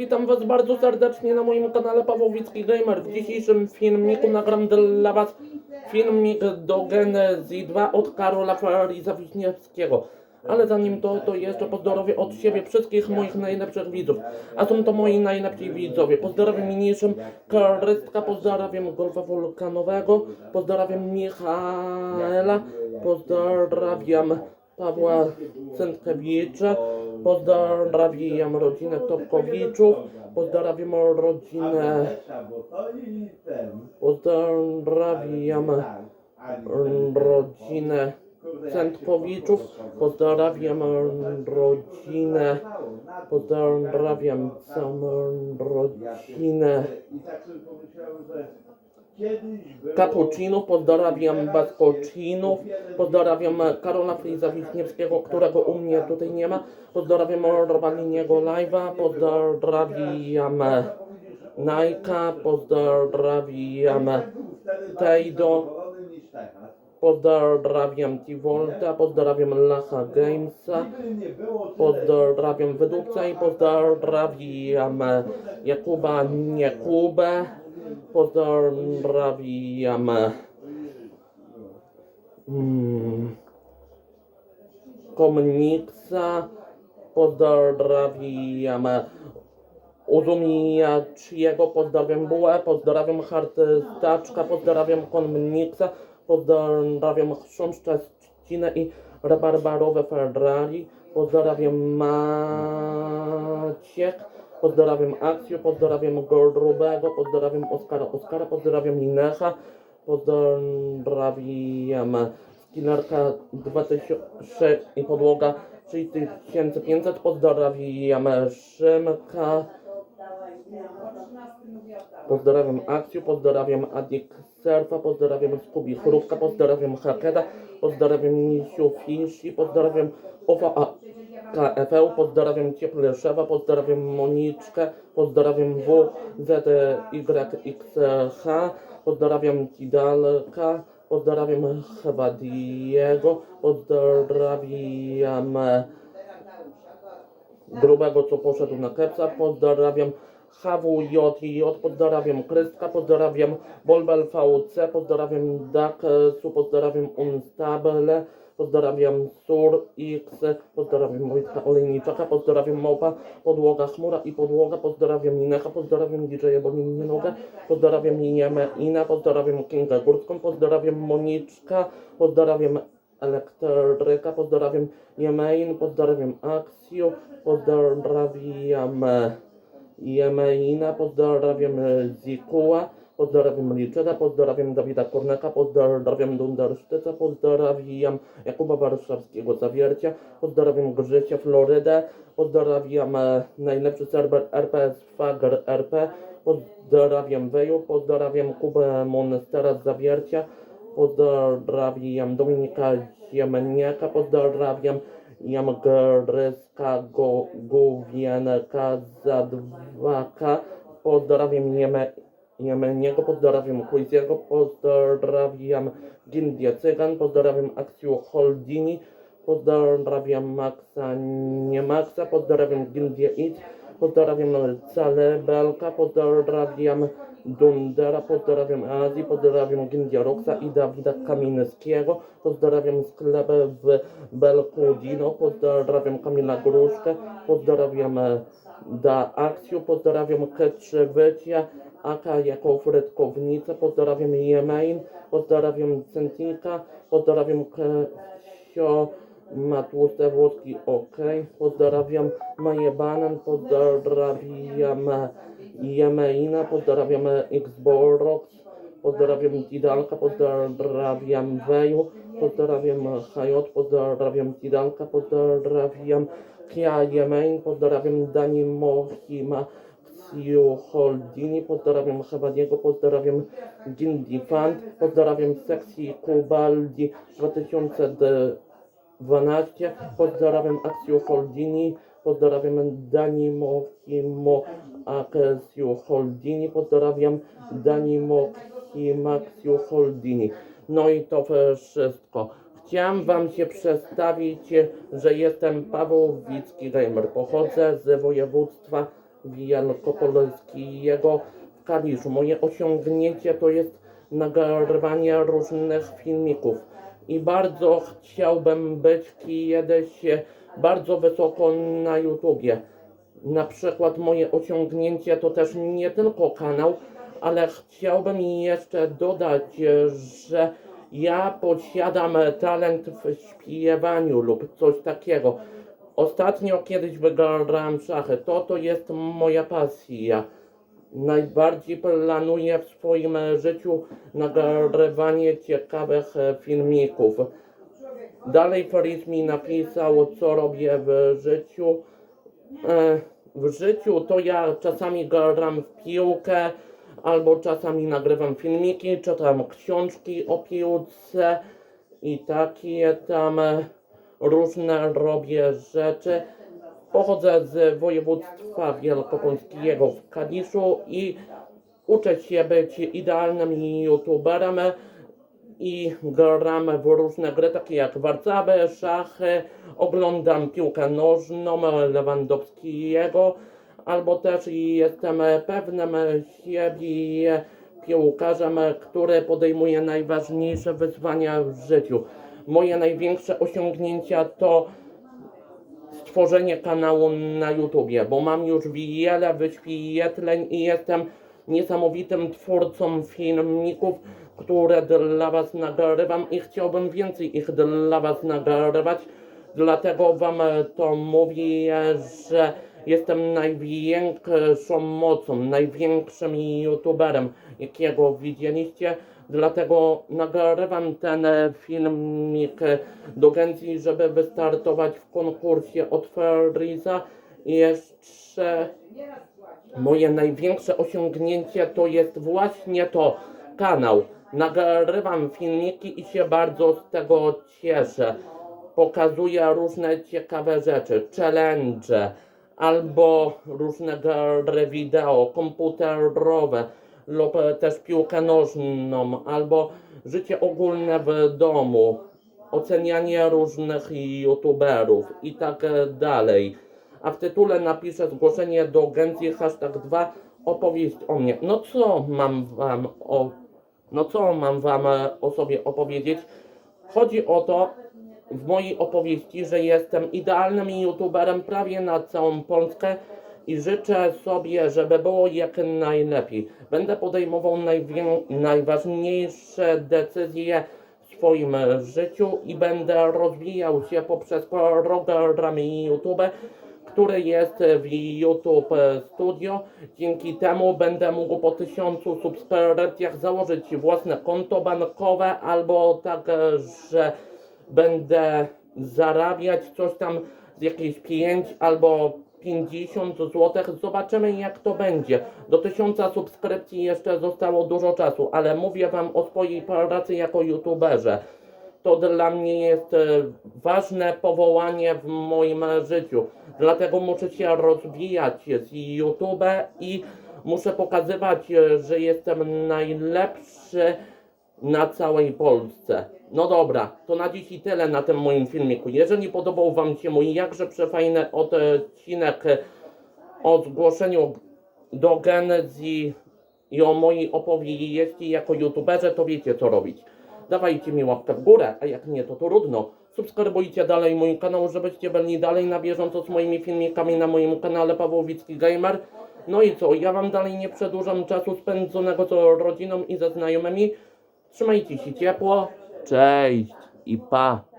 witam was bardzo serdecznie na moim kanale Pawłowicki Gamer. W dzisiejszym filmiku nagram dla was filmik do Genezji 2 od Karola Ferrisa Wiśniewskiego. Ale zanim to, to jeszcze pozdrowię od siebie wszystkich moich najlepszych widzów. A są to moi najlepsi widzowie. Pozdrawiam mniejszym Karystka, pozdrawiam Golfa Wulkanowego, pozdrawiam Michaela, pozdrawiam Pawła Centkiewicza, pozdrawiam rodzinę Topkowiczów, pozdrawiam rodzinę, pozdrawiam rodzinę Centkowiczów, pozdrawiam rodzinę, pozdrawiam całą rodzinę Kapucinów, pozdrawiam Baskocinów, pozdrawiam Karola Friza Wiśniewskiego, którego u mnie tutaj nie ma, pozdrawiam Robaliniego Live'a, pozdrawiam Najka, pozdrawiam Tejdo, pozdrawiam Tivolta, pozdrawiam Lacha Gamesa, pozdrawiam Wydupca i pozdrawiam Jakuba Niekubę, pozdrawiam mm, Komniksa, pozdrawiam Uzumiaciego, pozdrawiam Bułę, pozdrawiam Hartystaczka, pozdrawiam Komniksa, pozdrawiam Chrząszcza Ścinę i Rabarbarowe Ferrari, pozdrawiam Maciek, pozdrawiam Akcję, pozdrawiam Grubego, pozdrawiam Oskara Oskara, pozdrawiam Inecha, pozdrawiam Skinnerka 2006 i podłoga 6500, pozdrawiam Szymka, Pozdrawiam Akcję, pozdrawiam Adik Surfa, pozdrawiam Skubi Chrupka, pozdrawiam Hakeda, pozdrawiam Misiu Fishi, pozdrawiam Ofa KFL, pozdrawiam Ciepleszewa, pozdrawiam Moniczkę, pozdrawiam WZYXH, pozdrawiam Tidalka, pozdrawiam Hebadiego, pozdrawiam grubego, co poszedł na kepsa, pozdrawiam HWJJ, pozdrawiam Krystka, pozdrawiam Bolbel VC, pozdrawiam Daksu, pozdrawiam Unstable, pozdrawiam Sur X, pozdrawiam Wojtka Olejniczaka, pozdrawiam Małpa, Podłoga Chmura i Podłoga, pozdrawiam Ninecha, pozdrawiam DJ bo nie nogę, pozdrawiam Niemę Ina, pozdrawiam Kingę Górską, pozdrawiam Moniczka, pozdrawiam Elektryka, pozdrawiam Jemain, pozdrawiam Aksju, pozdrawiam Jemeina, pozdrawiam Zikuła, pozdrawiam Liczera, pozdrawiam Dawida Kornaka, pozdrawiam Dundersztyca, pozdrawiam Jakuba Warszawskiego Zawiercia, pozdrawiam Grzesia Florydę, pozdrawiam e, najlepszy serwer RPS Fager RP, pozdrawiam Weju, pozdrawiam Kubę Monstera Zawiercia, pozdrawiam Dominika Ziemniaka, pozdrawiam Jamgryska Go, Gówienka Zadwaka, pozdrawiam Jeme, Jemeniego, pozdrawiam Kuiziego, pozdrawiam Gindię Cygan, pozdrawiam Aksju Holdini, pozdrawiam Maxa Niemaxa, pozdrawiam Gindię It, pozdrawiam Calebelka, pozdrawiam Dundera, pozdrawiam Azji, pozdrawiam Gindia Roxa i Dawida Kamińskiego, pozdrawiam sklepy w Belkudino, pozdrawiam Kamila Gruszkę, pozdrawiam Da Akcju, pozdrawiam Ketrzewycia, Aka jako Frytkownica, pozdrawiam Jemain, pozdrawiam Centinka, pozdrawiam Kesio Matłuste Włoski, ok, pozdrawiam Maję Banan, pozdrawiam Jemeina, pozdrawiam Xborox, pozdrawiam Tidalka, pozdrawiam Weju, pozdrawiam Hayot, pozdrawiam Tidalka, pozdrawiam Kia Jemein, pozdrawiam Dani Mohima, Ksiu Holdini, pozdrawiam Hebadiego, pozdrawiam Gindi Fund, pozdrawiam Sexy Kubaldi 2012, pozdrawiam Aksju Holdini, pozdrawiam Dani Mohimo Aksju Holdini, pozdrawiam Dani Mohimaksju Holdini. No i to wszystko. Chciałem Wam się przedstawić, że jestem Paweł Wicki Gamer. Pochodzę z województwa Wielkopolskiego w Kaliszu. Moje osiągnięcie to jest nagrywanie różnych filmików i bardzo chciałbym być kiedyś bardzo wysoko na YouTubie. Na przykład moje osiągnięcie to też nie tylko kanał, ale chciałbym jeszcze dodać, że ja posiadam talent w śpiewaniu lub coś takiego. Ostatnio kiedyś wygrałem szachy. To to jest moja pasja. Najbardziej planuję w swoim życiu nagrywanie ciekawych filmików. Dalej Fritz mi napisał, co robię w życiu. E, W życiu to ja czasami gram w piłkę, albo czasami nagrywam filmiki, czytam książki o piłce i takie tam różne robię rzeczy. Pochodzę z województwa wielkopolskiego w Kaliszu i uczę się być idealnym youtuberem i gram w różne gry takie jak warcaby, szachy, oglądam piłkę nożną Lewandowskiego, albo też jestem pewnym siebie piłkarzem, który podejmuje najważniejsze wyzwania w życiu. Moje największe osiągnięcia to stworzenie kanału na YouTubie, bo mam już wiele wyświetleń i jestem niesamowitym twórcą filmików, które dla Was nagrywam i chciałbym więcej ich dla Was nagrywać. Dlatego Wam to mówię, że jestem największą mocą, największym YouTuberem, jakiego widzieliście. Dlatego nagrywam ten filmik do Gencji, żeby wystartować w konkursie od. I jeszcze moje największe osiągnięcie to jest właśnie to kanał. Nagrywam filmiki i się bardzo z tego cieszę. Pokazuję różne ciekawe rzeczy, challenge albo różne gry wideo komputerowe lub też piłkę nożną albo życie ogólne w domu, ocenianie różnych youtuberów i tak dalej. A w tytule napiszę zgłoszenie do agencji hashtag 2 opowieść o mnie. No co mam wam o no co mam wam o sobie opowiedzieć? Chodzi o to w mojej opowieści, że jestem idealnym youtuberem prawie na całą Polskę i życzę sobie, żeby było jak najlepiej. Będę podejmował najważniejsze decyzje w swoim życiu i będę rozwijał się poprzez program YouTube, który jest w YouTube Studio. Dzięki temu będę mógł po tysiącu subskrypcjach założyć własne konto bankowe albo tak, że będę zarabiać coś tam z jakichś 5 albo 50 zł. Zobaczymy jak to będzie. Do 1000 subskrypcji jeszcze zostało dużo czasu, ale mówię Wam o swojej pracy jako youtuberze to dla mnie jest e, ważne powołanie w moim życiu. Dlatego muszę się rozwijać z YouTube i muszę pokazywać, e, że jestem najlepszy na całej Polsce. No dobra, to na dziś i tyle na tym moim filmiku. Jeżeli podobał Wam się mój jakże przefajny odcinek o zgłoszeniu do Genezji i o mojej opowieści jako youtuberze, to wiecie co robić. Dawajcie mi łapkę w górę, a jak nie, to trudno. Subskrybujcie dalej mój kanał, żebyście byli dalej na bieżąco z moimi filmikami na moim kanale Pawłowicki Gamer. No i co, ja wam dalej nie przedłużam czasu spędzonego z rodziną i ze znajomymi. Trzymajcie się ciepło, cześć i pa!